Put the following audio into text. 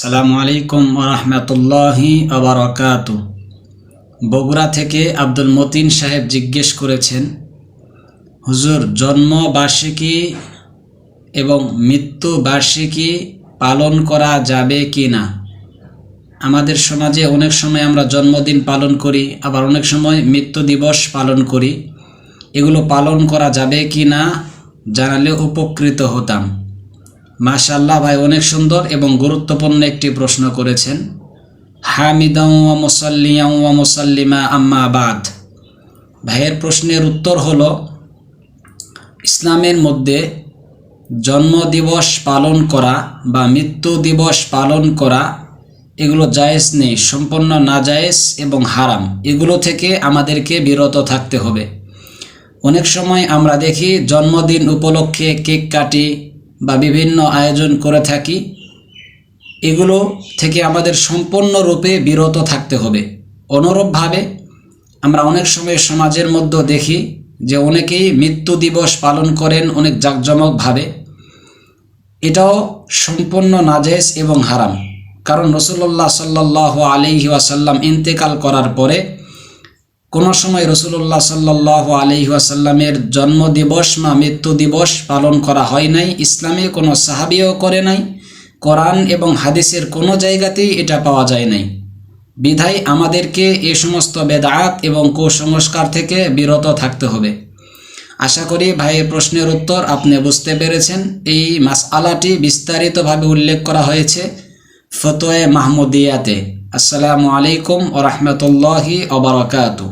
সালামু আলাইকুম রহমতুল্লাহি আবরকাত বগুড়া থেকে আব্দুল মতিন সাহেব জিজ্ঞেস করেছেন, হুজুর জন্ম বার্ষিকী এবং মৃত্যু বার্ষিকী পালন করা যাবে কি না? আমাদের সমাজে অনেক সময় আমরা জন্মদিন পালন করি, আবার অনেক সময় মৃত্যু দিবস পালন করি। এগুলো পালন করা যাবে কি না জানালে উপকৃত হতাম। মাশাল্লাহ ভাই, অনেক সুন্দর এবং গুরুত্বপূর্ণ একটি প্রশ্ন করেছেন। হামিদাউ মুসাল্লিয়াউ মুসাল্লিমা আম্মা বাদ। ভাইয়ের প্রশ্নের উত্তর হলো, ইসলামের মধ্যে জন্মদিবস পালন করা বা মৃত্যু দিবস পালন করা, এগুলো জায়েজ নেই, সম্পূর্ণ নাজায়েজ এবং হারাম। এগুলো থেকে আমাদেরকে বিরত থাকতে হবে। অনেক সময় আমরা দেখি, জন্মদিন উপলক্ষে কেক কাটি বা বিভিন্ন আয়োজন করে থাকি, এগুলো থেকে আমাদের সম্পূর্ণরূপে বিরত থাকতে হবে। অনুরূপভাবে আমরা অনেক সময় সমাজের মধ্যে দেখি যে অনেকেই মৃত্যু দিবস পালন করেন অনেক জাঁকজমকভাবে। এটাও সম্পূর্ণ নাজেজ এবং হারাম। কারণ রসুল্লাহ সাল্লাহ আলিহি ওয়াসাল্লাম ইন্তেকাল করার পরে কোনো সময় রসুল্লাহ সাল্লাহ আলহি আসাল্লামের জন্মদিবস বা মৃত্যু দিবস পালন করা হয় নাই, ইসলামে কোনো সাহাবিও করে নাই, কোরআন এবং হাদিসের কোনো জায়গাতেই এটা পাওয়া যায় নাই। বিধায় আমাদেরকে এ সমস্ত বেদাত এবং কুসংস্কার থেকে বিরত থাকতে হবে। আশা করি ভাইয়ের প্রশ্নের উত্তর আপনি বুঝতে পেরেছেন। এই মাস আলাটি বিস্তারিতভাবে উল্লেখ করা হয়েছে ফতোয়ে মাহমুদিয়াতে। আসসালামু আলাইকুম ও রহমতুল্লাহি ওবরাকাতু